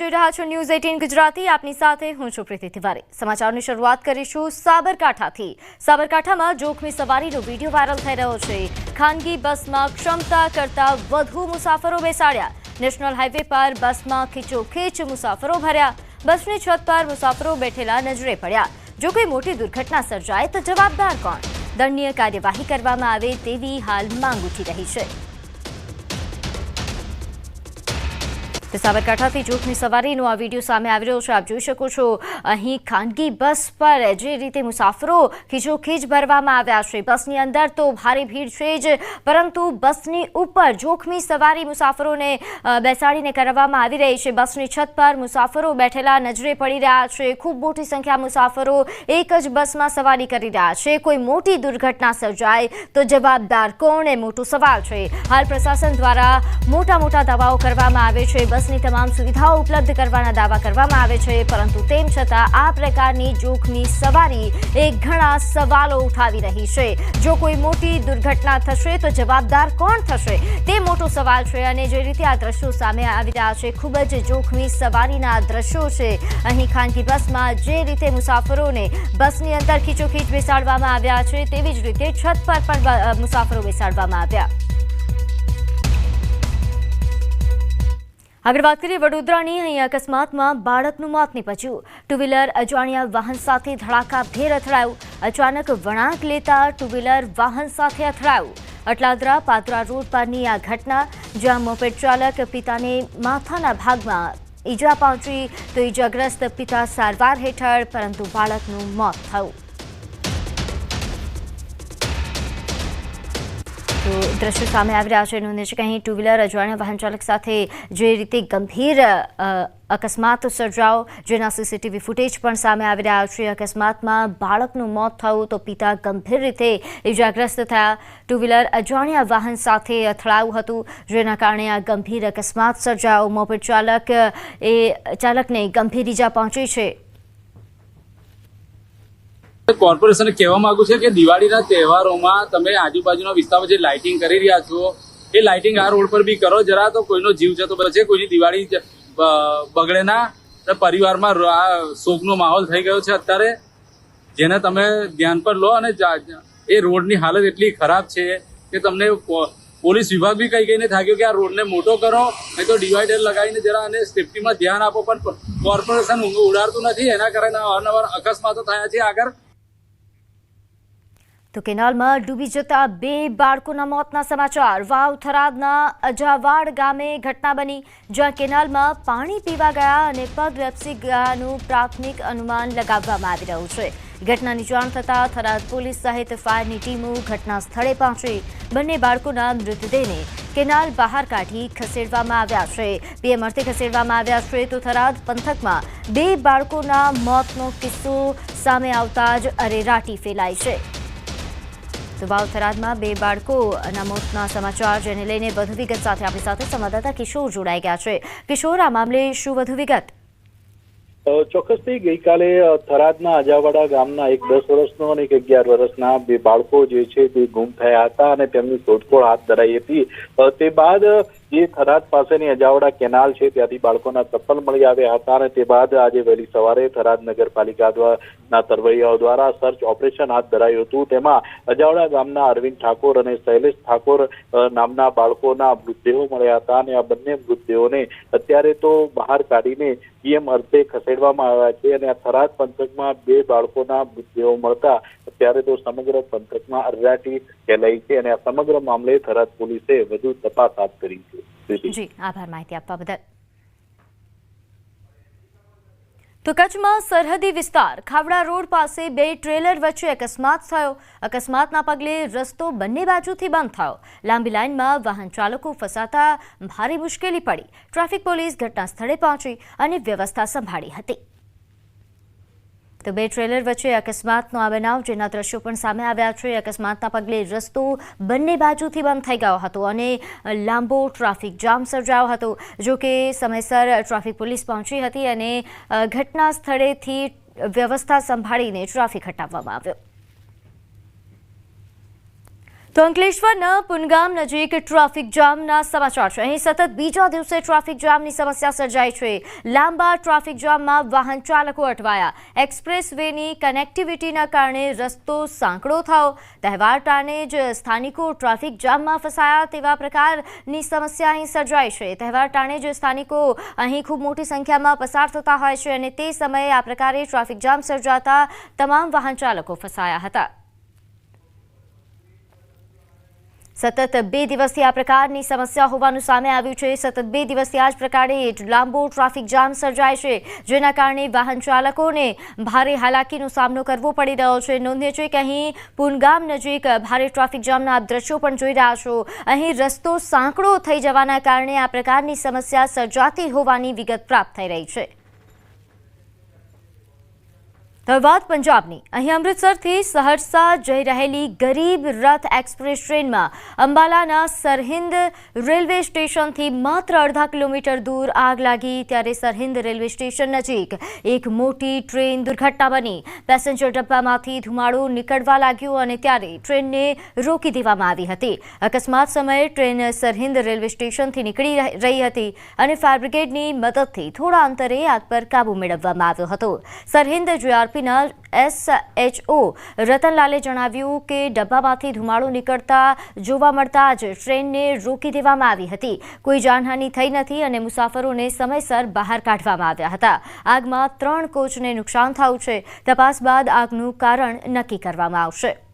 જોઈ રહ્યા છો ન્યૂઝ એટીન ગુજરાતી, આપની સાથે હું છું પ્રીતિ તિવારી. સમાચારની શરૂઆત કરીશું સાબરકાંઠાથી. સાબરકાંઠામાં જોખમી સવારીનો વીડિયો વાયરલ થઈ રહ્યો છે. ખાનગી બસમાં ક્ષમતા કરતાં વધુ મુસાફરો બેસાડ્યા. નેશનલ હાઈવે પર બસમાં ખીચોખીચ મુસાફરો ભર્યા. બસની છત પર મુસાફરો બેઠેલા નજરે પડ્યા. જો કોઈ મોટી દુર્ઘટના સર્જાય તો જવાબદાર કોણ? દંડનીય કાર્યવાહી કરવામાં આવે તેવી હાલ માંગ ઉઠી રહી છે. તો સાબરકાંઠાથી જોખમી સવારીનો આ વીડિયો સામે આવી રહ્યો છે. આપ જોઈ શકો છો, અહીં ખાનગી બસ પર જે રીતે મુસાફરો ખીચોખીચ ભરવામાં આવ્યા છે. બસની અંદર તો ભારે ભીડ છે જ, પરંતુ બસની ઉપર જોખમી સવારી મુસાફરોને બેસાડીને કરવામાં આવી રહી છે. બસની છત પર મુસાફરો બેઠેલા નજરે પડી રહ્યા છે. ખૂબ મોટી સંખ્યા મુસાફરો એક જ બસમાં સવારી કરી રહ્યા છે. કોઈ મોટી દુર્ઘટના સર્જાય તો જવાબદાર કોણ એ મોટો સવાલ છે. હાલ પ્રશાસન દ્વારા મોટા મોટા દાવાઓ કરવામાં આવે છે. બસની તમામ સુવિધાઓ ઉપલબ્ધ કરવાના દાવા કરવામાં આવે છે, પરંતુ તેમ છતાં આ પ્રકારની જોખમી સવારી એ ઘણા સવાલો ઉઠાવી રહી છે. જો કોઈ મોટી દુર્ઘટના થશે તો જવાબદાર કોણ થશે? તે મોટો સવાલ છે અને જે રીતે આ દ્રશ્યો સામે આવી રહ્યા છે, ખૂબ જ જોખમી સવારીના દ્રશ્યો છે. અહીં ખાનગી બસમાં જે રીતે મુસાફરોને બસની અંદર ખીચોખીચ બેસાડવામાં આવ્યા છે, તેવી જ રીતે છત પર પણ મુસાફરો બેસાડવામાં આવ્યા. આગળ વાત કરીએ વડોદરાની. અહીં અકસ્માતમાં બાળકનું મોત નીપજ્યું. ટુ વ્હીલર અજાણ્યા વાહન સાથે ધડાકાભેર અથડાયું. અચાનક વળાંક લેતા ટુ વ્હીલર વાહન સાથે અથડાયું. અટલાદરા પાદરા રોડ પરની આ ઘટના, જ્યાં મોપેડ ચાલક પિતાને માથાના ભાગમાં ઈજા પહોંચી, તો ઈજાગ્રસ્ત પિતા સારવાર હેઠળ, પરંતુ બાળકનું મોત થયું. તો દ્રશ્યો સામે આવી રહ્યા છે. નોંધે છે કે અહીં ટુ વ્હીલર અજાણ્યા વાહન ચાલક સાથે જે રીતે ગંભીર અકસ્માત સર્જાઓ જેના સીસીટીવી ફૂટેજ પણ સામે આવી રહ્યા છે. અકસ્માતમાં બાળકનું મોત થયું તો પિતા ગંભીર રીતે ઇજાગ્રસ્ત થયા. ટુ વ્હીલર અજાણ્યા વાહન સાથે અથડાયું હતું, જેના કારણે આ ગંભીર અકસ્માત સર્જાયો. મોપેડ ચાલક, એ ચાલકને ગંભીર ઈજા પહોંચી છે. કોર્પોરેશને કહેવા માંગુ છે કે દિવાળીના તહેવારોમાં તમે આજુબાજુના વિસ્તારમાં જે લાઇટિંગ કરી રહ્યા છો, એ લાઇટિંગ આ રોડ પર બી કરો. જરા તો કોઈનો જીવ જતો બચે, કોઈની દિવાળી બગડે ના. પરિવારમાં આ શોકનો માહોલ થઈ ગયો છે અત્યારે. જેને તમે ધ્યાન પર લો અને એ રોડની હાલત એટલી ખરાબ છે કે તમને પોલીસ વિભાગ બી કઈ કઈને થાક્યો કે આ રોડને મોટો કરો, નહીં તો ડિવાઈડર લગાવીને જરા અને સેફટીમાં ધ્યાન આપો. પણ કોર્પોરેશન ઉડાડતું નથી. એના કારણે અવારનવાર અકસ્માતો થયા છે આગળ. તો કેનાલમાં ડૂબી જતા બે બાળકોના મોતના સમાચાર. વાવ થરાદના અજાવાડ ગામે ઘટના બની, જ્યાં કેનાલમાં પાણી પીવા ગયા અને પગ લપસી ગયાનું પ્રાથમિક અનુમાન લગાવવામાં આવી રહ્યું છે. ઘટનાની જાણ થતાં થરાદ પોલીસ સહિત ફાયરની ટીમો ઘટના સ્થળે પહોંચી. બંને બાળકોના મૃતદેહને કેનાલ બહાર કાઢી ખસેડવામાં આવ્યા છે. પીએમ અર્થે ખસેડવામાં આવ્યા છે તો થરાદ પંથકમાં બે બાળકોના મોતનો કિસ્સો સામે આવતા જ અરેરાટી ફેલાઈ છે. તો વાવથરાદમાં બે બાળકોના મોતના સમાચાર જેને લઈને વધુ વિગત સાથે આપણી સાથે સંવાદદાતા કિશોર જોડાઈ ગયા છે. કિશોર, આ મામલે શું વધુ વિગત ચોક્કસથી ગઈકાલે થરાદના અજાવાડા ગામના એક દસ વર્ષનો અને એક અગિયાર વર્ષના બે બાળકો જે છે તે ગુમ થયા હતા અને તેમની શોધખોળ હાથ ધરાઈ હતી. તે બાદ જે થરાદ પાસેની અજાવડા કેનાલ છે, ત્યાંથી બાળકોના ચપ્પલ મળી આવ્યા હતા અને તે બાદ આજે વહેલી સવારે થરાદ નગરપાલિકા દ્વારા તરવૈયાઓ દ્વારા સર્ચ ઓપરેશન હાથ ધરાયું હતું. તેમાં અજાવડા ગામના અરવિંદ ઠાકોર અને શૈલેષ ઠાકોર નામના બાળકોના મૃતદેહો મળ્યા હતા અને આ બંને મૃતદેહોને અત્યારે તો બહાર કાઢીને પીએમ અર્થે ખસેડવામાં આવ્યા છે અને આ થરાદ પંથકમાં બે બાળકોના મૃતદેહો મળતા અત્યારે તો સમગ્ર પંથકમાં અરરાટી ફેલાઈ છે અને આ સમગ્ર મામલે થરાદ પોલીસે વધુ તપાસ હાથ ધરી છે. જી, આભાર માહિતી આપવા બદલ. તો કચ્છમાં સરહદી વિસ્તાર ખાવડા રોડ પાસે બે ટ્રેલર વચ્ચે અકસ્માત થયો. અકસ્માતના પગલે રસ્તો બંને બાજુથી બંધ થયો. લાંબી લાઇનમાં વાહન ચાલકો ફસાતા ભારે મુશ્કેલી પડી. ટ્રાફિક પોલીસ ઘટના સ્થળે પહોંચી અને વ્યવસ્થા સંભાળી હતી. તો બે ટ્રેલર વચ્ચે અકસ્માતનો આ બનાવ, જેના દ્રશ્યો પણ સામે આવ્યા છે. અકસ્માતના પગલે રસ્તો બંને બાજુથી બંધ થઈ ગયો હતો અને લાંબો ટ્રાફિક જામ સર્જાયો હતો. જો કે સમયસર ટ્રાફિક પોલીસ પહોંચી હતી અને ઘટના સ્થળેથી વ્યવસ્થા સંભાળીને ટ્રાફિક હટાવવામાં આવ્યો. તો અંકલેશ્વરના પુનગામ નજીક ટ્રાફિક જામના સમાચાર છે. અહીં સતત બીજા દિવસે ટ્રાફિક જામની સમસ્યા સર્જાઈ છે. લાંબા ટ્રાફિક જામમાં વાહન ચાલકો અટવાયા. એક્સપ્રેસ વેની કનેક્ટિવિટીના કારણે રસ્તો સાંકડો થયો. તહેવાર ટાણે જ સ્થાનિકો ટ્રાફિક જામમાં ફસાયા તેવા પ્રકારની સમસ્યા અહીં સર્જાઈ છે. તહેવાર ટાણે જ સ્થાનિકો અહીં ખૂબ મોટી સંખ્યામાં પસાર થતા હોય છે અને તે સમયે આ પ્રકારે ટ્રાફિક જામ સર્જાતા તમામ વાહન ચાલકો ફસાયા હતા. સતત બે દિવસથી આ પ્રકારની સમસ્યા હોવાનું સામે આવ્યું છે. સતત બે દિવસથી આ જ પ્રકારે લાંબો ટ્રાફિક જામ સર્જાય છે, જેના કારણે વાહન ચાલકોને ભારે હાલાકીનો સામનો કરવો પડી રહ્યો છે. નોંધે છે કે અહીં પુનગામ નજીક ભારે ટ્રાફિક જામના આપ દ્રશ્યો પણ જોઈ રહ્યા છો. અહીં રસ્તો સાંકડો થઈ જવાના કારણે આ પ્રકારની સમસ્યા સર્જાતી હોવાની વિગત પ્રાપ્ત થઈ રહી છે. તો વાત પંજાબની. અહીં અમૃતસરથી સહરસા જઈ રહેલી ગરીબ રથ એક્સપ્રેસ ટ્રેનમાં અંબાલાના સરહિંદ રેલવે સ્ટેશનથી માત્ર અડધા કિલોમીટર દૂર આગ લાગી ત્યારે સરહિંદ રેલવે સ્ટેશન નજીક એક મોટી ટ્રેન દુર્ઘટના બની. પેસેન્જર ડબ્બામાંથી ધુમાડો નીકળવા લાગ્યો અને ત્યારે ટ્રેનને રોકી દેવામાં આવી હતી. અકસ્માત સમયે ટ્રેન સરહિંદ રેલવે સ્ટેશનથી નીકળી રહ- હતી અને ફાયર બ્રિગેડની મદદથી થોડા અંતરે આગ પર કાબુ મેળવવામાં આવ્યો હતો. સરહિંદ જીઆરપીના એસએચઓ રતનલાલે જણાવ્યું કે ડબ્બામાંથી ધુમાડો નીકળતા જોવા મળતા જ ટ્રેનને રોકી દેવામાં આવી હતી. કોઈ જાનહાનિ થઈ નથી અને મુસાફરોને સમયસર બહાર કાઢવામાં આવ્યા હતા. આગમાં ત્રણ કોચને નુકસાન થયું છે. તપાસ બાદ આગનું કારણ નક્કી કરવામાં આવશે.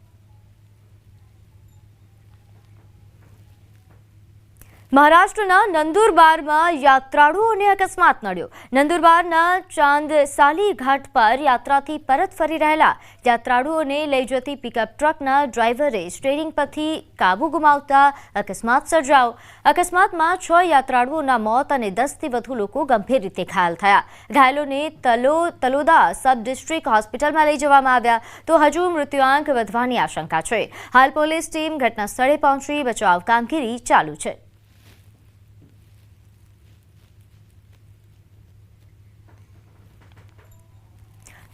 મહારાષ્ટ્રના નંદુરબારમાં યાત્રાળુઓને અકસ્માત નડ્યો. નંદુરબારના ચાંદસાલી ઘાટ પર યાત્રાથી પરત ફરી રહેલા યાત્રાળુઓને લઈ જતી પિકઅપ ટ્રકના ડ્રાઈવરે સ્ટેરિંગ પરથી કાબુ ગુમાવતા અકસ્માત સર્જાયો. અકસ્માતમાં છ યાત્રાળુઓના મોત અને દસથી વધુ લોકો ગંભીર રીતે ઘાયલ થયા. ઘાયલોને તલો, તલોદા સબ ડિસ્ટ્રિક્ટ હોસ્પિટલમાં લઈ જવામાં આવ્યા. તો હજુ મૃત્યુઆંક વધવાની આશંકા છે. હાલ પોલીસ ટીમ ઘટના સ્થળે પહોંચી, બચાવ કામગીરી ચાલુ છે.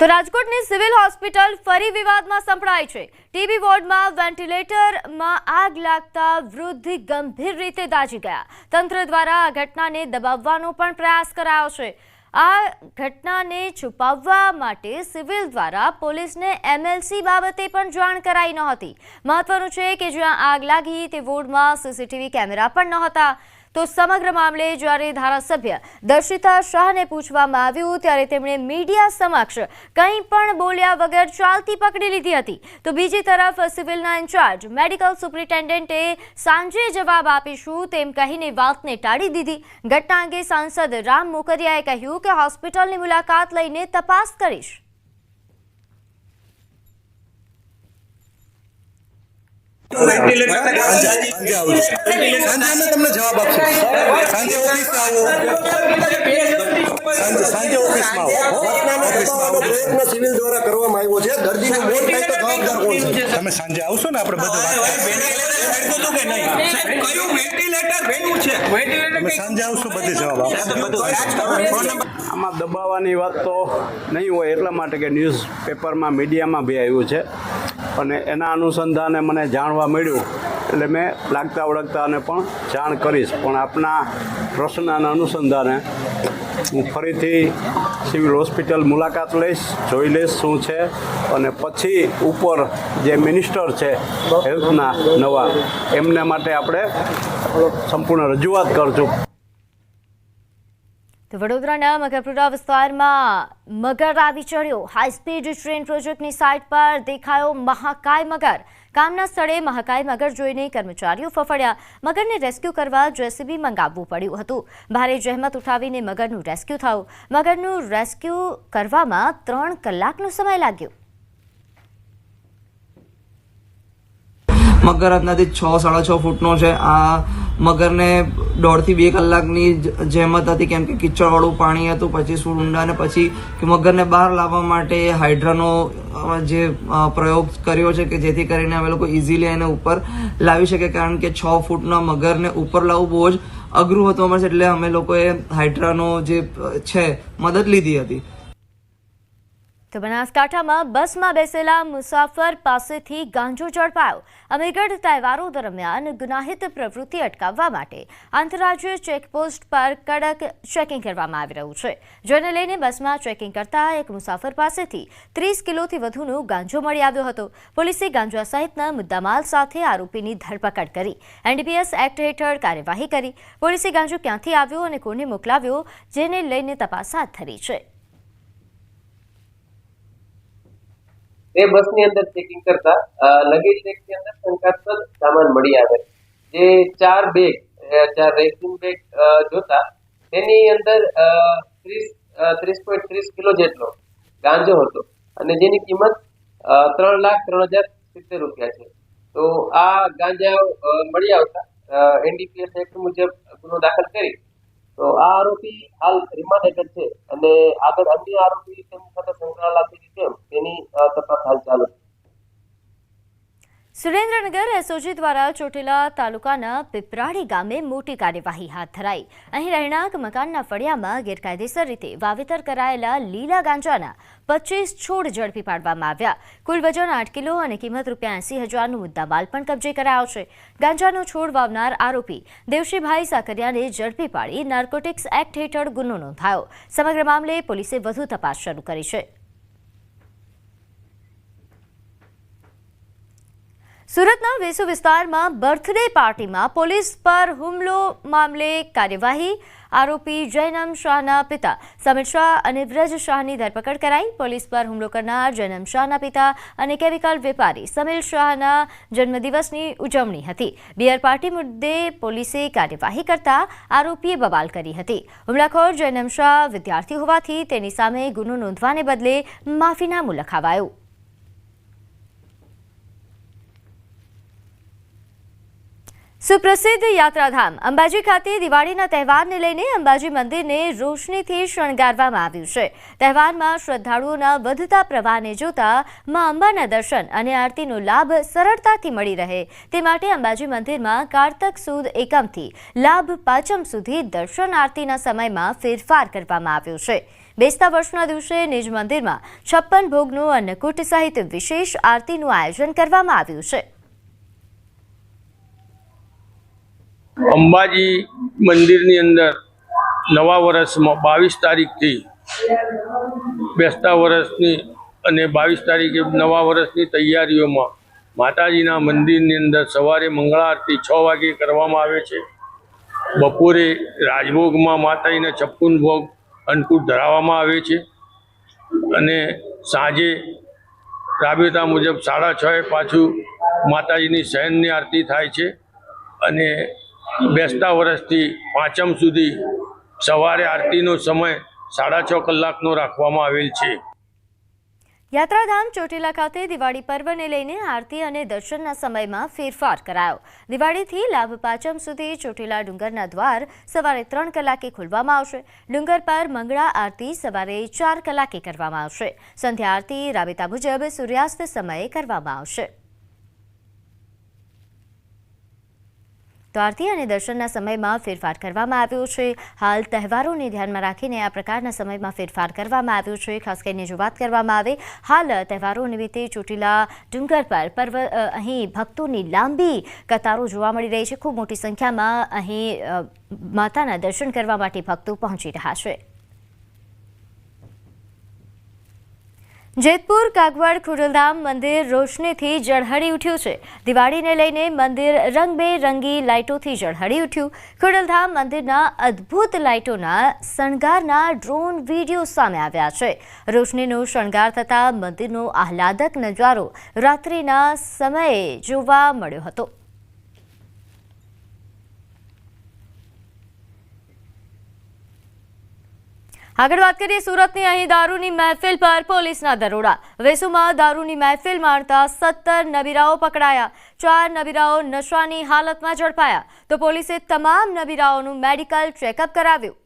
તો રાજકોટની સિવિલ હોસ્પિટલ ફરી વિવાદમાં સંભળાય છે. ટીબી વોર્ડમાં વેન્ટિલેટરમાં આગ લાગતા વૃદ્ધ ગંભીર રીતે દાજી ગયા. તંત્ર દ્વારા આ ઘટનાને દબાવવાનો પણ પ્રયાસ કરાયો છે. આ ઘટનાને છુપાવવા માટે સિવિલ દ્વારા પોલીસને એમએલસી બાબતે પણ જાણ કરાઈ નહોતી મહત્વનું છે કે જ્યાં આગ લાગી તે વોર્ડમાં સીસીટીવી કેમેરા પણ નહોતા. તો સમગ્ર મામલે જ્યારે ધારાસભ્ય દર્શિતા શાહને પૂછવામાં આવ્યું ત્યારે તેમણે મીડિયા સમક્ષ કંઈ પણ બોલ્યા વગર ચાલતી પકડી લીધી હતી. તો બીજી તરફ સિવિલના ઇન્ચાર્જ, મેડિકલ સુપ્રિન્ટેન્ડન્ટે સાંજે જવાબ આપીશું તેમ કહીને વાતને ટાળી દીધી. ઘટના અંગે સાંસદ રામ મોકરિયાએ કહ્યું કે હોસ્પિટલની મુલાકાત લઈને તપાસ કરીશ. સાંજે તમને જવાબ આપશું. સાંજે ઓફિસમાં આવો. સાંજે સાંજે ઓફિસમાં આવો. પ્રયત્ન સિવિલ દ્વારા કરવામાં આવ્યો છે. દર્દીનું મોત થાય તો જવાબદાર કોણ છે? તમે સાંજે આવશો ને આપણે બધું તમે સાંજે આવશો બધે જવાબ આપશો. આમાં દબાવવાની વાત તો નહીં હોય એટલા માટે કે ન્યૂઝ પેપરમાં મીડિયામાં બી આવ્યું છે. અને એના અનુસંધાને મને જાણવા મળ્યું એટલે મેં લાગતા ઓળખતાને પણ જાણ કરીશ. પણ આપના પ્રશ્નના અનુસંધાને હું ફરીથી સિવિલ હોસ્પિટલ મુલાકાત લઈશ, જોઈ લઈશ શું છે અને પછી ઉપર જે મિનિસ્ટર છે હેલ્થના નવા, એમને માટે આપણે સંપૂર્ણ રજૂઆત કરશું. તો વડોદરાના મગરપુરા વિસ્તારમાં મગર આવી ચડ્યો. હાઈસ્પીડ ટ્રેન પ્રોજેક્ટની સાઇટ પર દેખાયો મહાકાય મગર. કામના સ્થળે મહાકાય મગર જોઈને કર્મચારીઓ ફફડ્યા. મગરને રેસ્ક્યુ કરવા જેસીબી મંગાવવું પડ્યું હતું. ભારે જહેમત ઉઠાવીને મગરનું રેસ્ક્યુ થયું. મગરનું રેસ્ક્યુ કરવામાં ત્રણ કલાકનો સમય લાગ્યો. મગર અંદાજે છ, સાડા છ ફૂટનો છે. આ મગરને દોઢથી બે કલાકની જહેમત હતી, કેમ કે કિચડવાળું પાણી હતું, પછી અને પછી મગરને બહાર લાવવા માટે હાઇડ્રાનો જે પ્રયોગ કર્યો છે કે જેથી કરીને અમે લોકો ઇઝીલી એને ઉપર લાવી શકે કારણ કે છ ફૂટના મગરને ઉપર લાવવું બહુ જ અઘરું હતું અમારે, એટલે અમે લોકોએ હાઇડ્રાનો જે છે, મદદ લીધી હતી. તો બનાસકાંઠામાં બસમાં બેસેલા મુસાફર પાસેથી ગાંજો ઝડપાયો. અમીગઢ તહેવારો દરમિયાન ગુનાહિત પ્રવૃત્તિ અટકાવવા માટે આંતરરાજ્ય ચેકપોસ્ટ પર કડક ચેકિંગ કરવામાં આવી રહ્યું છે. જેને લઈને બસમાં ચેકિંગ કરતા એક મુસાફર પાસેથી ત્રીસ કિલોથી વધુનો ગાંજો મળી આવ્યો હતો. પોલીસે ગાંજા સહિતના મુદ્દામાલ સાથે આરોપીની ધરપકડ કરી. એનડીપીએસ એક્ટ હેઠળ કાર્યવાહી કરી. પોલીસે ગાંજો ક્યાંથી આવ્યો અને કોને મોકલાવ્યો, જેને લઈને તપાસ હાથ ધરી છે. તે બસની અંદર ચેકિંગ કરતા લગેજ રેકની અંદર શંકાસ્પદ સામાન મળી આવે. જે ચાર બેગ ચાર રેસિંગ બેગ જોતા, તેની અંદર ત્રીસ ત્રીસ પોઈન્ટ ત્રીસ કિલો જેટલો ગાંજો હતો અને જેની કિંમત ત્રણ લાખ ત્રણ હજાર સિત્તેર રૂપિયા છે. તો આ ગાંજા મળી આવતા. એનડીપીએસ એક્ટ મુજબ ગુનો દાખલ કરી તો આ આરોપી હાલ રિમાન્ડ હેઠળ છે અને આગળ અન્ય આરોપી તેની સાથે સંકળાયેલા છે તેની તપાસ હાલ ચાલુ છે. સુરેન્દ્રનગર એસઓજી દ્વારા ચોટીલા તાલુકાના પીપરાડી ગામે મોટી કાર્યવાહી હાથ ધરાઈ. અહીં રહેણાંક મકાનના ફળિયામાં ગેરકાયદેસર રીતે વાવેતર કરાયેલા લીલા ગાંજાના પચીસ છોડ ઝડપી પાડવામાં આવ્યા. કુલ વજન આઠ કિલો અને કિંમત રૂપિયા એસી હજારનો મુદ્દામાલ પણ કબજે કરાયો છે. ગાંજાનો છોડ વાવનાર આરોપી દેવશીભાઈ સાકરિયાને ઝડપી પાડી નાર્કોટિક્સ એક્ટ હેઠળ ગુનો નોંધાયો. સમગ્ર મામલે પોલીસે વધુ તપાસ શરૂ કરી છે. સુરતના વેસુ વિસ્તારમાં બર્થડે પાર્ટીમાં પોલીસ પર હુમલો મામલે કાર્યવાહી. આરોપી જૈનમ શાહના પિતા, સમીર શાહ અને વ્રજ શાહની ધરપકડ કરાઈ. પોલીસ પર હુમલો કરનાર જૈનમ શાહના પિતા અને કેમિકલ વેપારી સમીર શાહના જન્મદિવસની ઉજવણી હતી. બિયર પાર્ટી મુદ્દે પોલીસે કાર્યવાહી કરતા આરોપીએ બવાલ કરી હતી. હુમલાખોર જૈનમ શાહ વિદ્યાર્થી હોવાથી તેની સામે ગુનો નોંધવાને બદલે માફીનામું લખાવાયું. સુપ્રસિદ્ધ યાત્રાધામ અંબાજી ખાતે દિવાળીના તહેવારને લઈને અંબાજી મંદિરને રોશનીથી શણગારવામાં આવ્યું છે. તહેવારમાં શ્રદ્ધાળુઓના વધતા પ્રવાહને જોતા મા અંબાના દર્શન અને આરતીનો લાભ સરળતાથી મળી રહે. તે માટે અંબાજી મંદિરમાં કારતક સુદ એકમથી લાભ પાંચમ સુધી દર્શન આરતીના સમયમાં ફેરફાર કરવામાં આવ્યો છે. બેસતા વર્ષના દિવસે નિજ મંદિરમાં છપ્પન ભોગનું અન્નકૂટ સહિત વિશેષ આરતીનું આયોજન કરવામાં આવ્યું છે. અંબાજી મંદિરની અંદર નવા વર્ષમાં બાવીસ તારીખથી બેસતા વર્ષની અને બાવીસ તારીખે નવા વર્ષની તૈયારીઓમાં માતાજીના મંદિરની અંદર સવારે મંગળા આરતી છ વાગે કરવામાં આવે છે. બપોરે રાજભોગમાં માતાજીના છપ્પન ભોગ અન્નકૂટ ધરાવવામાં આવે છે. અને સાંજે રાબેતા મુજબ સાડા છ એ પાછું માતાજીની શયનની આરતી થાય છે. અને બેસતા વર્ષથી પાંચમ સુધી સવારે આરતીનો સમય સાડા છ કલાકનો રાખવામાં આવેલ છે. યાત્રાધામ ચોટીલા ખાતે દિવાળી પર્વને લઈને આરતી અને દર્શનના સમયમાં ફેરફાર કરાયો. દિવાળીથી લાભ પાંચમ સુધી ચોટીલા ડુંગરના દ્વાર સવારે ત્રણ કલાકે ખોલવામાં આવશે. ડુંગર પર મંગળા આરતી સવારે ચાર કલાકે કરવામાં આવશે. સંધ્યા આરતી રાબેતા મુજબ સૂર્યાસ્ત સમયે કરવામાં આવશે. તો આરતી અને દર્શનના સમયમાં ફેરફાર કરવામાં આવ્યો છે. હાલ તહેવારોને ધ્યાનમાં રાખીને આ પ્રકારના સમયમાં ફેરફાર કરવામાં આવ્યો છે. ખાસ કરીને જો વાત કરવામાં આવે, હાલ તહેવારો નિમિત્તે ચોટીલા ડુંગર પર પર્વ અહીં ભક્તોની લાંબી કતારો જોવા મળી રહી છે. ખૂબ મોટી સંખ્યામાં અહીં માતાના દર્શન કરવા માટે ભક્તો પહોંચી રહ્યા છે. જેતપુર, કાગવાડ, ખુડલધામ મંદિર રોશનીથી ઝળહળી ઉઠ્યું છે. દિવાળીને લઈને મંદિર રંગબેરંગી લાઇટોથી ઝળહળી ઉઠ્યું. ખુડલધામ મંદિરના અદ્ભુત લાઇટોના શણગારના ડ્રોન વીડિયો સામે આવ્યા છે. રોશનીનો શણગાર થતાં મંદિરનો આહલાદક નજારો રાત્રિના સમયે જોવા મળ્યો હતો. આગળ વાત કરીએ સુરતની, અહીં દારૂની મહેફિલ પર પોલીસના દરોડા. વેસુમાં દારૂની મહેફિલ માણતા સત્તર નબીરાઓ પકડાયા. ચાર નબીરાઓ નશાની હાલતમાં ઝડપાયા. તો પોલીસે તમામ નબીરાઓનું મેડિકલ ચેકઅપ કરાવ્યું.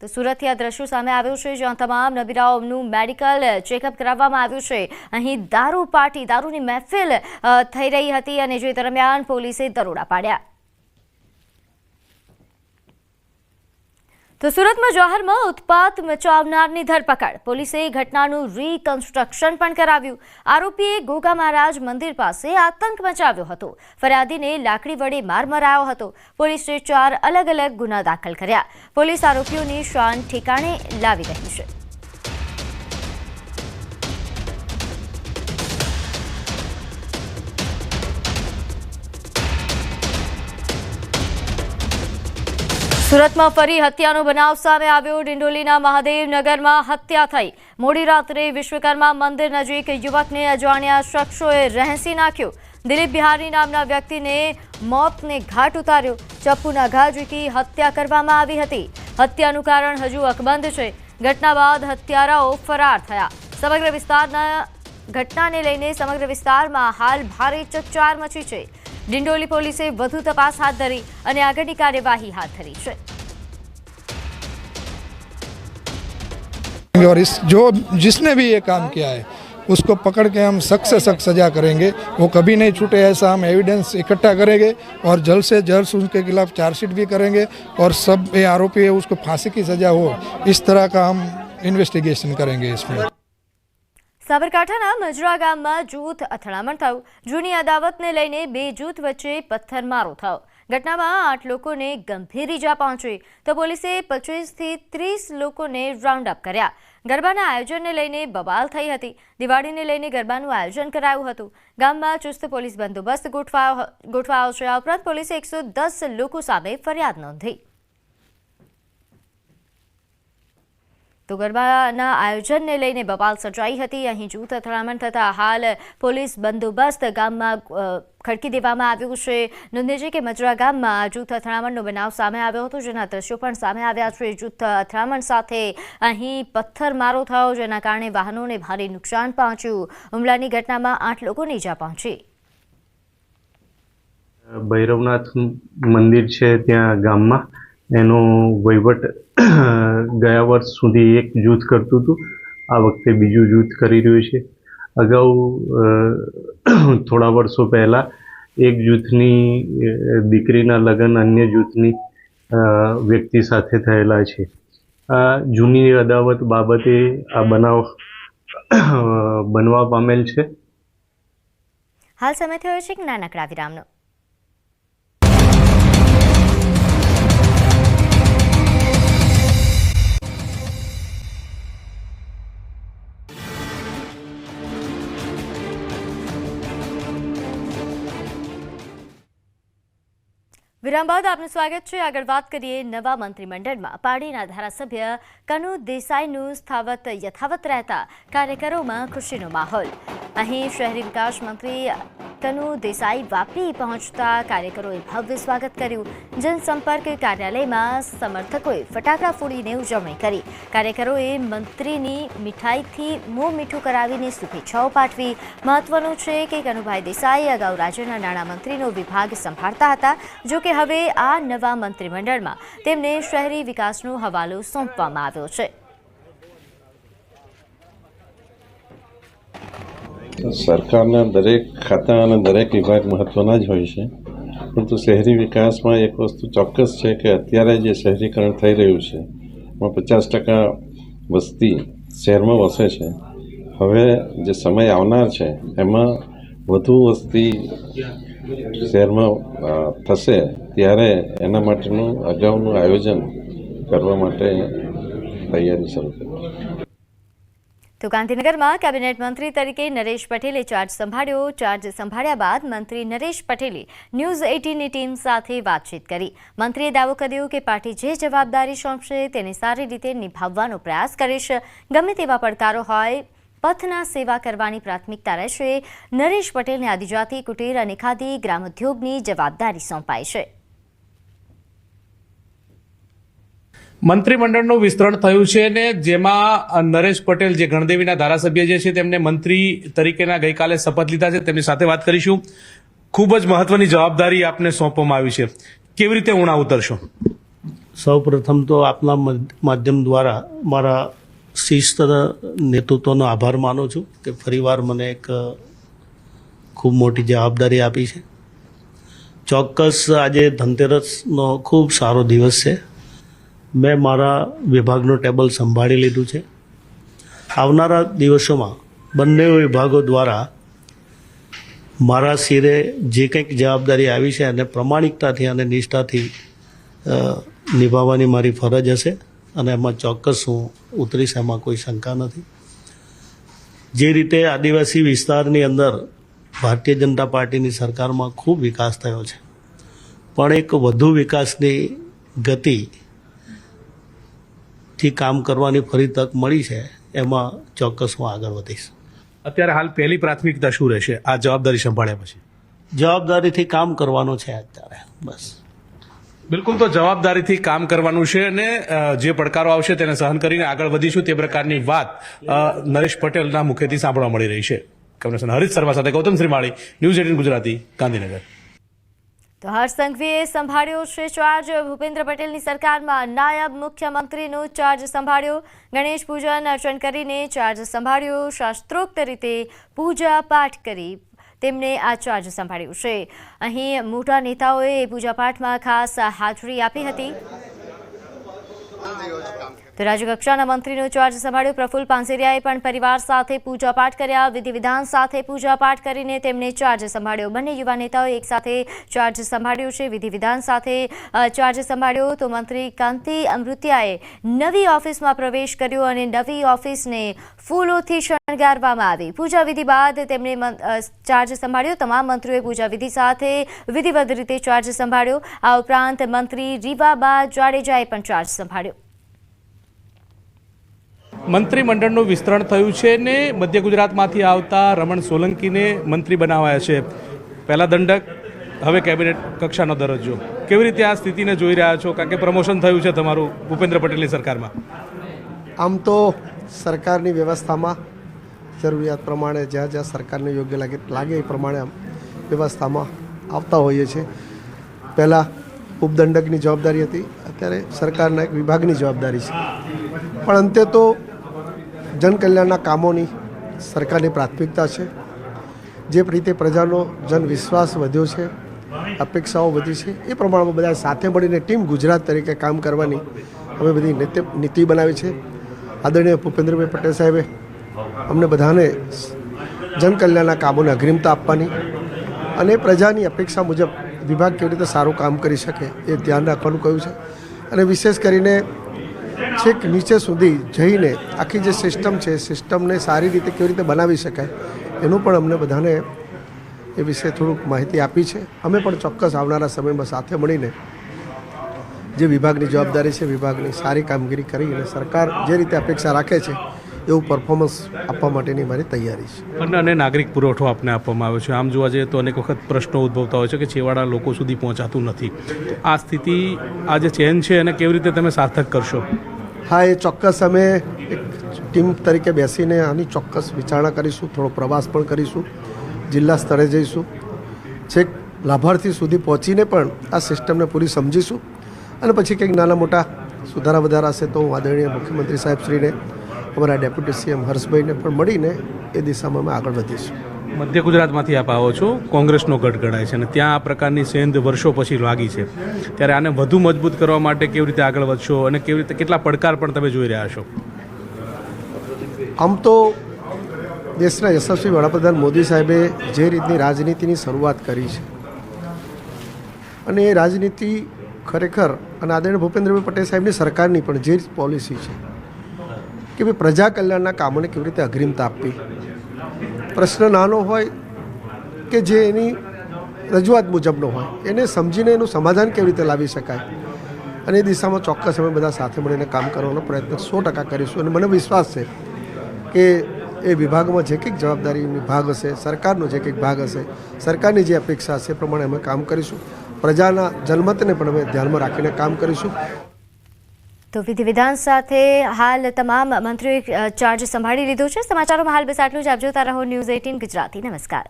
તો સુરતથી આ દ્રશ્યો સામે આવ્યું છે, જ્યાં તમામ નબીરાઓનું મેડિકલ ચેકઅપ કરાવવામાં આવ્યું છે. અહીં દારૂ પાર્ટી, દારૂની મહેફિલ થઈ રહી હતી અને જે દરમિયાન પોલીસે દરોડા પાડ્યા. તો સુરતમાં જવાહરમાં ઉત્પાત મચાવનારની ધરપકડ. પોલીસે ઘટનાનું રીકન્સ્ટ્રક્શન પણ કરાવ્યું. આરોપીએ ગોગા મહારાજ મંદિર પાસે આતંક મચાવ્યો હતો. ફરિયાદીને લાકડી વડે માર મરાયો હતો. પોલીસે ચાર અલગ અલગ ગુના દાખલ કર્યા. પોલીસ આરોપીઓની શાન ઠેકાણે લાવી રહી છે. સુરતમાં ફરી હત્યાનો બનાવ સામે આવ્યો. ડિંડોલીના મહાદેવનગરમાં હત્યા થઈ. મોડી રાત્રે વિશ્વકર્મા મંદિર નજીક યુવકને અજાણ્યા શખ્સોએ રહેસી નાખ્યો. દિલીપ બિહારી નામના વ્યક્તિને મોતને ઘાટ ઉતાર્યો. ચપ્પુના ઘા ઝીકી હત્યા કરવામાં આવી હતી. હત્યાનું કારણ હજુ અકબંધ છે. ઘટના બાદ હત્યારાઓ ફરાર થયા. સમગ્ર વિસ્તારના ઘટનાને લઈને સમગ્ર વિસ્તારમાં હાલ ભારે ચકચાર મચી છે. ડિંડોલી પોલીસે વધુ તપાસ હાથ ધરી અને આગળની કાર્યવાહી હાથ ધરી છે और इस जो जिसने भी ये काम किया है उसको पकड़ के हम सख्त से सख्त सजा करेंगे वो कभी नहीं छूटे ऐसा हम एविडेंस इकट्ठा करेंगे और जल्द से जल्द उनके खिलाफ चार्जशीट भी करेंगे और सब ये आरोपी है उसको फांसी की सजा हो इस तरह का हम इन्वेस्टिगेशन करेंगे इसमें સાબરકાંઠાના મજરા ગામમાં જૂથ અથડામણ થયું. જૂની અદાવતને લઈને બે જૂથ વચ્ચે પથ્થરમારો થયો. ઘટનામાં આઠ લોકોને ગંભીર ઈજા પહોંચી. તો પોલીસે પચીસથી ત્રીસ લોકોને રાઉન્ડ અપ કર્યા. ગરબાના આયોજનને લઈને બબાલ થઈ હતી. દિવાળીને લઈને ગરબાનું આયોજન કરાયું હતું. ગામમાં ચુસ્ત પોલીસ બંદોબસ્ત ગોઠવાયો ગોઠવાયો છે. આ ઉપરાંત પોલીસે એકસો દસ લોકો સામે ફરિયાદ નોંધી. તો ગરબાના આયોજનને લઈને બબાલ સર્જાઈ હતી. અહીં જૂથ અથડામણ થતાં હાલ પોલીસ બંદોબસ્ત ગામમાં ખડકી દેવામાં આવ્યું છે. નોંધે છે કે મજરા ગામમાં જૂથ અથડામણનો બનાવ સામે આવ્યો હતો, જેના દ્રશ્યો પણ સામે આવ્યા છે. જૂથ અથડામણ સાથે અહીં પથ્થરમારો થયો, જેના કારણે વાહનોને ભારે નુકસાન પહોંચ્યું. હુમલાની ઘટનામાં આઠ લોકોને ઇજા પહોંચી. ભૈરવનાથ મંદિર છે ત્યાં ગામમાં. એનો વહીવટ ગયા વર્ષ સુધી એક જૂથ કરતું હતું. આ વખતે બીજું જૂથ કરી રહ્યું છે. અગાઉ થોડા વર્ષો પહેલાં એક જૂથની દીકરીના લગ્ન અન્ય જૂથની વ્યક્તિ સાથે થયેલા છે. આ જૂની અદાવત બાબતે આ બનાવ બનવા પામેલ છે. હાલ સમય થયો છે કે નાનકડા વિરામનો? વિરામ બાદ આપનું સ્વાગત છે. આગળ વાત કરીએ નવા મંત્રીમંડળમાં. પાડીના ધારાસભ્ય કનુ દેસાઈનું સ્થાવત યથાવત રહેતા કાર્યકરોમાં ખુશીનો માહોલ. અહીં શહેરી વિકાસ મંત્રી કનુ દેસાઈ વાપી પહોંચતા કાર્યકરોએ ભવ્ય સ્વાગત કર્યું. જનસંપર્ક કાર્યાલયમાં સમર્થકોએ ફટાકડા ફોડીને ઉજવણી કરી. કાર્યકરોએ મંત્રીની મીઠાઈથી મોં મીઠું કરાવીને શુભેચ્છાઓ પાઠવી. મહત્વનું છે કે કનુભાઈ દેસાઈ અગાઉ રાજ્યના નાણામંત્રીનો વિભાગ સંભાળતા હતા, જો કે હવે આ નવા મંત્રીમંડળમાં તેમને શહેરી વિકાસનો હવાલો સોંપવામાં આવ્યો છે. સરકારના દરેક ખાતા અને દરેક વિભાગ મહત્ત્વના જ હોય છે. પરંતુ શહેરી વિકાસમાં એક વસ્તુ ચોક્કસ છે કે અત્યારે જે શહેરીકરણ થઈ રહ્યું છે, એમાં પચાસ ટકા વસ્તી શહેરમાં વસે છે. હવે જે સમય આવનાર છે, એમાં વધુ વસ્તી શહેરમાં થશે ત્યારે એના માટેનું અગાઉનું આયોજન કરવા માટે તૈયારી શરૂ કરી તો ગાંધીનગરમાં કેબિનેટ મંત્રી તરીકે નરેશ પટેલે ચાર્જ સંભાળ્યો. ચાર્જ સંભાળ્યા બાદ મંત્રી નરેશ પટેલે ન્યૂઝ એટીનની ટીમ સાથે વાતચીત કરી. મંત્રીએ દાવો કર્યો કે પાર્ટી જે જવાબદારી સોંપશે તેને સારી રીતે નિભાવવાનો પ્રયાસ કરીશ. ગમે તેવા પડકારો હોય, પથના સેવા કરવાની પ્રાથમિકતા રહેશે. નરેશ પટેલને આદિજાતિ, કુટીર અને ખાદી ગ્રામોદ્યોગની જવાબદારી સોંપાઈ છે. મંત્રીમંડળનું વિસ્તરણ થયું છે ને જેમાં નરેશ પટેલ જે ગણદેવીના ધારાસભ્ય જે છે તેમને મંત્રી તરીકેના ગઈકાલે શપથ લીધા છે, તેમની સાથે વાત કરીશું. ખૂબ જ મહત્વની જવાબદારી આપને સોંપવામાં આવી છે. કેવી રીતે ઉણા ઉતરશો? સૌ પ્રથમ તો આપના માધ્યમ દ્વારા મારા શિસ્ત નેતૃત્વનો આભાર માનું છું કે ફરીવાર મને એક ખૂબ મોટી જવાબદારી આપી છે. ચોક્કસ આજે ધનતેરસનો ખૂબ સારો દિવસ છે. મેં મારા વિભાગનું ટેબલ સંભાળી લીધું છે. આવનારા દિવસોમાં બંને વિભાગો દ્વારા મારા શિરે જે કંઈક જવાબદારી આવી છે એને પ્રમાણિકતાથી અને નિષ્ઠાથી નિભાવવાની મારી ફરજ હશે અને એમાં ચોક્કસ હું ઉતરીશ, એમાં કોઈ શંકા નથી. જે રીતે આદિવાસી વિસ્તારની અંદર ભારતીય જનતા પાર્ટીની સરકારમાં ખૂબ વિકાસ થયો છે. પણ એક વધુ વિકાસની ગતિ થી કામ કરવાની ફરી તક મળી છે એમાં ચોક્કસ હું આગળ વધીશ. અત્યારે હાલ પહેલી પ્રાથમિકતા શું રહેશે. આ જવાબદારી સંભાળ્યા પછી? જવાબદારીથી કામ કરવાનું છે અત્યારે બસ. બિલકુલ તો જવાબદારીથી કામ કરવાનું છે અને જે પડકારો આવશે તેને સહન કરીને આગળ વધીશું. તે પ્રકારની વાત નરેશ પટેલના મુખેથી સાંભળવા મળી રહી છે. કમિશનર હરીશ શર્મા સાથે ગૌતમ શ્રીમાળી ન્યૂઝ એટીન ગુજરાતી ગાંધીનગર. તો હર્ષ સંઘવીએ સંભાળ્યો છે ચાર્જ ભૂપેન્દ્ર પટેલની સરકારમાં નાયબ મુખ્યમંત્રીનો ચાર્જ સંભાળ્યો. ગણેશ પૂજન અર્ચન કરીને ચાર્જ સંભાળ્યો. શાસ્ત્રોક્ત રીતે પૂજા પાઠ કરી તેમણે આ ચાર્જ સંભાળ્યું છે. અહીં મોટા નેતાઓએ પૂજાપાઠમાં ખાસ હાજરી આપી હતી. તો રાજ્યકક્ષાના મંત્રીનો ચાર્જ સંભાળ્યો. પ્રફુલ પાંસેરિયાએ પણ પરિવાર સાથે પૂજાપાઠ કર્યા. વિધિ વિધાન સાથે પૂજાપાઠ કરીને તેમણે ચાર્જ સંભાળ્યો. બંને યુવા નેતાઓએ એક સાથે ચાર્જ સંભાળ્યો છે. વિધિ વિધાન સાથે ચાર્જ સંભાળ્યો. તો મંત્રી કાંતિ અમૃતિયાએ નવી ઓફિસમાં પ્રવેશ કર્યો અને નવી ઓફિસને ફૂલોથી શણગારવામાં આવી. પૂજા વિધિ બાદ તેમણે ચાર્જ સંભાળ્યો. તમામ મંત્રીઓએ પૂજા વિધિ સાથે વિધિવત રીતે ચાર્જ સંભાળ્યો. આ ઉપરાંત મંત્રી રીવાબા જાડેજાએ પણ ચાર્જ સંભાળ્યો. મંત્રીમંડળનું વિસ્તરણ થયું છે ને મધ્ય ગુજરાતમાંથી આવતા રમણ સોલંકીને મંત્રી બનાવાયા છે. પહેલા દંડક, હવે કેબિનેટ કક્ષાનો દરજ્જો. કેવી રીતે આ સ્થિતિને જોઈ રહ્યા છો? કારણ કે પ્રમોશન થયું છે તમારું ભૂપેન્દ્ર પટેલની સરકારમાં. આમ તો સરકારની વ્યવસ્થામાં જરૂરિયાત પ્રમાણે જ્યાં જ્યાં સરકારને યોગ્ય લાગે લાગે એ પ્રમાણે આમ વ્યવસ્થામાં આવતા હોઈએ છીએ. પહેલાં ઉપદંડકની જવાબદારી હતી, અત્યારે સરકારના એક વિભાગની જવાબદારી છે. પણ અંતે તો જનકલ્યાણના કામોની સરકારની પ્રાથમિકતા છે. જે રીતે પ્રજાનો જનવિશ્વાસ વધ્યો છે, અપેક્ષાઓ વધી છે, એ પ્રમાણમાં બધા સાથે મળીને ટીમ ગુજરાત તરીકે કામ કરવાની અમે બધી નીતિ બનાવી છે. આદરણીય ભૂપેન્દ્રભાઈ પટેલ સાહેબે અમને બધાને જનકલ્યાણના કામોને અગ્રિમતા આપવાની અને પ્રજાની અપેક્ષા મુજબ વિભાગ કેવી રીતે સારું કામ કરી શકે એ ધ્યાન રાખવાનું કહ્યું છે. અને વિશેષ કરીને છેક નીચે સુધી જઈને આખી જે સિસ્ટમ છે, સિસ્ટમને સારી રીતે કેવી રીતે બનાવી શકાય, એનું પણ અમને બધાને એ વિશે થોડુંક માહિતી આપી છે. અમે પણ ચોક્કસ આવનારા સમયમાં સાથે મળીને જે વિભાગની જવાબદારી છે, વિભાગની સારી કામગીરી કરી અને સરકાર જે રીતે અપેક્ષા રાખે છે, એવું પરફોર્મન્સ આપવા માટેની મારી તૈયારી છે. અન્ન અને નાગરિક પુરવઠો આપને આપવામાં આવ્યો છે. આમ જોવા જઈએ તો અનેક વખત પ્રશ્નો ઉદ્ભવતા હોય છે કે છેવાડા લોકો સુધી પહોંચાતું નથી. આ સ્થિતિ, આ જે ચેન છે, એને કેવી રીતે તમે સાર્થક કરશો? હા, એ ચોક્કસ અમે એક ટીમ તરીકે બેસીને આની ચોક્કસ વિચારણા કરીશું, થોડો પ્રવાસ પણ કરીશું, જિલ્લા સ્તરે જઈશું, છેક લાભાર્થી સુધી પહોંચીને પણ આ સિસ્ટમને પૂરી સમજીશું. અને પછી કંઈક નાના મોટા સુધારા વધારા હશે તો હું આદરણીય મુખ્યમંત્રી સાહેબશ્રીને અમારા ડેપ્યુટી સીએમ હર્ષભાઈને પણ મળીને એ દિશામાં અમે આગળ વધીશું. મધ્ય ગુજરાતમાંથી આપ આવો છો. કોંગ્રેસનો ગઢ ગણાય છે અને ત્યાં આ પ્રકારની સેંધ વર્ષો પછી લાગી છે. ત્યારે આને વધુ મજબૂત કરવા માટે કેવી રીતે આગળ વધશો અને કેવી રીતે કેટલા પડકાર પણ તમે જોઈ રહ્યા છો? આમ તો દેશના યશસ્વી વડાપ્રધાન મોદી સાહેબે જે રીતની રાજનીતિની શરૂઆત કરી છે અને એ રાજનીતિ ખરેખર અને આદરણીય ભૂપેન્દ્રભાઈ પટેલ સાહેબની સરકારની પણ જે પોલિસી છે કે ભાઈ પ્રજા કલ્યાણના કામોને કેવી રીતે અગ્રિમતા આપવી? પ્રશ્ન નાનો હોય કે જે એની રજૂઆત મુજબનો હોય, એને સમજીને એનું સમાધાન કેવી રીતે લાવી શકાય? અને એ દિશામાં ચોક્કસ અમે બધા સાથે મળીને કામ કરવાનો પ્રયત્ન સો ટકા કરીશું. અને મને વિશ્વાસ છે કે એ વિભાગમાં જે કંઈક જવાબદારીની ભાગ હશે, સરકારનો જે કંઈક ભાગ હશે, સરકારની જે અપેક્ષા હશે એ પ્રમાણે અમે કામ કરીશું. પ્રજાના જનમતને પણ અમે ધ્યાનમાં રાખીને કામ કરીશું. તો વિધિ વિધાન સાથે હાલ તમામ મંત્રીઓએ ચાર્જ સંભાળી લીધો છે. સમાચારોમાં હાલ બસ આટલું જ. આપ જોતા રહો ન્યૂઝ એટીન ગુજરાતી. નમસ્કાર.